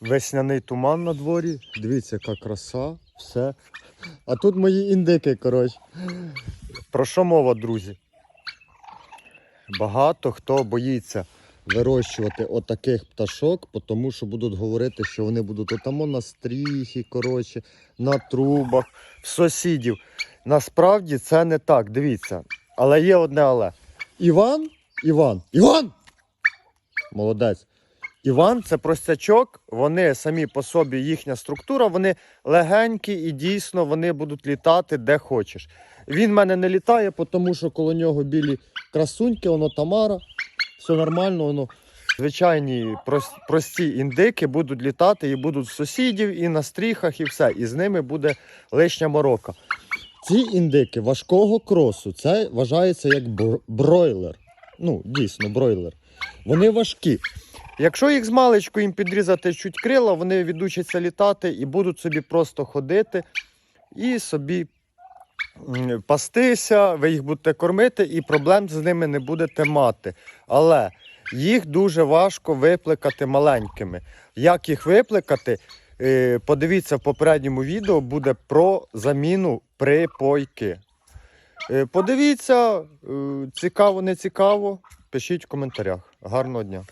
Весняний туман на дворі. Дивіться, яка краса, все. А тут мої індики, коротше. Про що мова, друзі? Багато хто боїться вирощувати отаких пташок, тому що будуть говорити, що вони будуть отамо на стріхі, коротше, на трубах, в сусідів. Насправді це не так, дивіться. Але є одне але. Іван, Іван, Іван! Молодець. Іван це простячок, вони самі по собі, їхня структура, вони легенькі і дійсно вони будуть літати де хочеш. Він в мене не літає, тому що коло нього білі красуньки, воно Тамара, все нормально, воно. Звичайні прості індики будуть літати і будуть в сусідів, і на стріхах, і все. І з ними буде лишня морока. Ці індики важкого кросу, це вважається як бр- бройлер. Ну, дійсно, бройлер. Вони важкі. Якщо їх з маличку їм підрізати чуть крила, вони відучаться літати і будуть собі просто ходити і собі пастися, ви їх будете кормити, і проблем з ними не будете мати. Але їх дуже важко випликати маленькими. Як їх випликати? Е, Подивіться в попередньому відео буде про заміну припойки. Е, Подивіться, е, цікаво, не цікаво. Пишіть в коментарях. Гарного дня.